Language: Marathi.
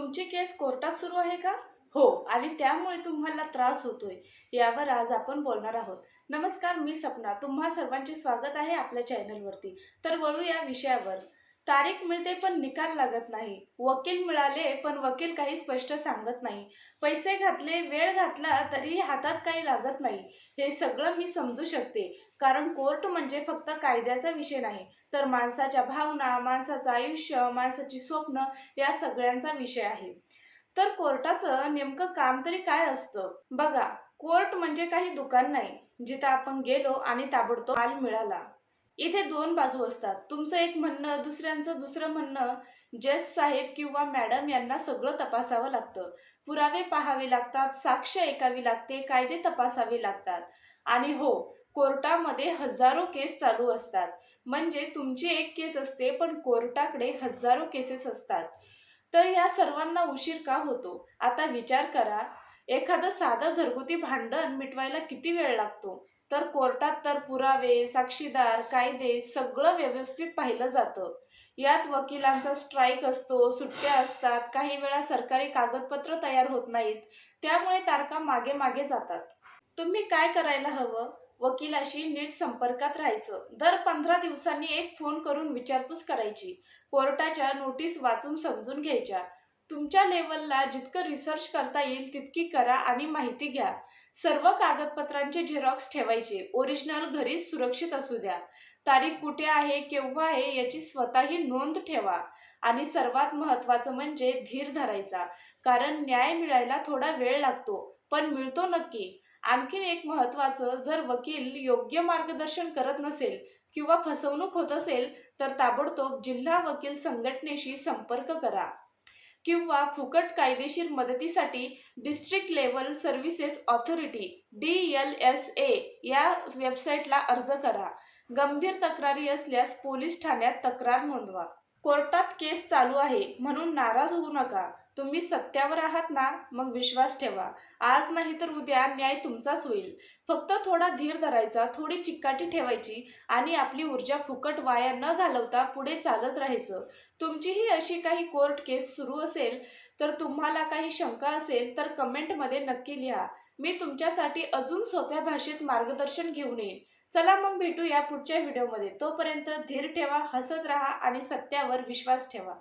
तुमची केस कोर्टात सुरू आहे का? हो आणि त्यामुळे तुम्हाला त्रास होतोय यावर आज आपण बोलणार आहोत. नमस्कार मी सपना. तुम्हा सर्वांचे स्वागत आहे आपल्या चॅनलवरती तर वळू या विषयावर. तारीख मिळते पण निकाल लागत नाही. वकील मिळाले पण वकील काही स्पष्ट सांगत नाही. पैसे घातले वेळ घातला तरी हातात काही लागत नाही. हे सगळं मी समजू शकते. कारण कोर्ट म्हणजे फक्त कायद्याचा विषय नाही. तर माणसाच्या भावना माणसाचं आयुष्य माणसाची स्वप्न या सगळ्यांचा विषय आहे. तर कोर्टाचं नेमकं काम तरी काय असतं? बघा कोर्ट म्हणजे काही दुकान नाही. जिथं आपण गेलो आणि ताबडतोब माल मिळाला. इथे दोन बाजू असतात. तुमचं एक म्हणणं दुसऱ्यांचं दुसरं म्हणणं जज साहेब किंवा मॅडम यांना सगळं तपासावं लागतं. पुरावे पाहावे लागतात साक्ष ऐकावी लागते कायदे तपासावे लागतात. आणि हो कोर्टामध्ये हजारो केस चालू असतात. म्हणजे तुमची एक केस असते पण कोर्टाकडे हजारो केसेस असतात. तर या सर्वांना उशीर का होतो? आता विचार करा. एखादं साधं घरगुती भांडण मिटवायला किती वेळ लागतो? तर कोर्टात तर पुरावे साक्षीदार कायदे सगळं व्यवस्थित पाहिलं जातं. यात वकिलांचा स्ट्राईक असतो सुट्ट्या असतात काही वेळा सरकारी कागदपत्र तयार होत नाहीत. त्यामुळे तारखा मागे मागे जातात. तुम्ही काय करायला हवं? वकिलाशी नीट संपर्कात राहायचं. दर पंधरा दिवसांनी एक फोन करून विचारपूस करायची. कोर्टाच्या नोटीस वाचून समजून घ्यायच्या. तुमच्या लेवलला जितकं रिसर्च करता येईल तितकी करा आणि माहिती घ्या. सर्व कागदपत्रांचे झेरॉक्स ठेवायचे. ओरिजिनल घरीच सुरक्षित असू द्या. तारीख कुठे आहे केव्हा आहे याची स्वतःही नोंद ठेवा. आणि सर्वात महत्त्वाचं म्हणजे धीर धरायचा. कारण न्याय मिळायला थोडा वेळ लागतो पण मिळतो नक्की. आणखीन एक महत्त्वाचं जर वकील योग्य मार्गदर्शन करत नसेल किंवा फसवणूक होत असेल तर ताबडतोब जिल्हा वकील संघटनेशी संपर्क करा. किंवा फुकट कायदेशीर मदतीसाठी district level services authority D L S A या वेबसाईटला अर्ज करा. गंभीर तक्रारी असल्यास पोलीस ठाण्यात तक्रार नोंदवा. कोर्टात केस चालू आहे म्हणून नाराज होऊ नका. तुम्ही सत्यावर आहात ना मग विश्वास ठेवा. आज नाही तर उद्या न्याय तुमचाच होईल. फक्त थोडा धीर धरायचा थोडी चिकाटी ठेवायची आणि आपली ऊर्जा फुकट वाया न घालवता पुढे चालत राहायचं. तुमचीही अशी काही कोर्ट केस सुरू असेल तर तुम्हाला काही शंका असेल तर कमेंटमध्ये नक्की लिहा. मी तुमच्यासाठी अजून सोप्या भाषेत मार्गदर्शन घेऊन येईन. चला मग भेटू या पुढच्या व्हिडिओमध्ये. तोपर्यंत धीर ठेवा हसत राहा आणि सत्यावर विश्वास ठेवा.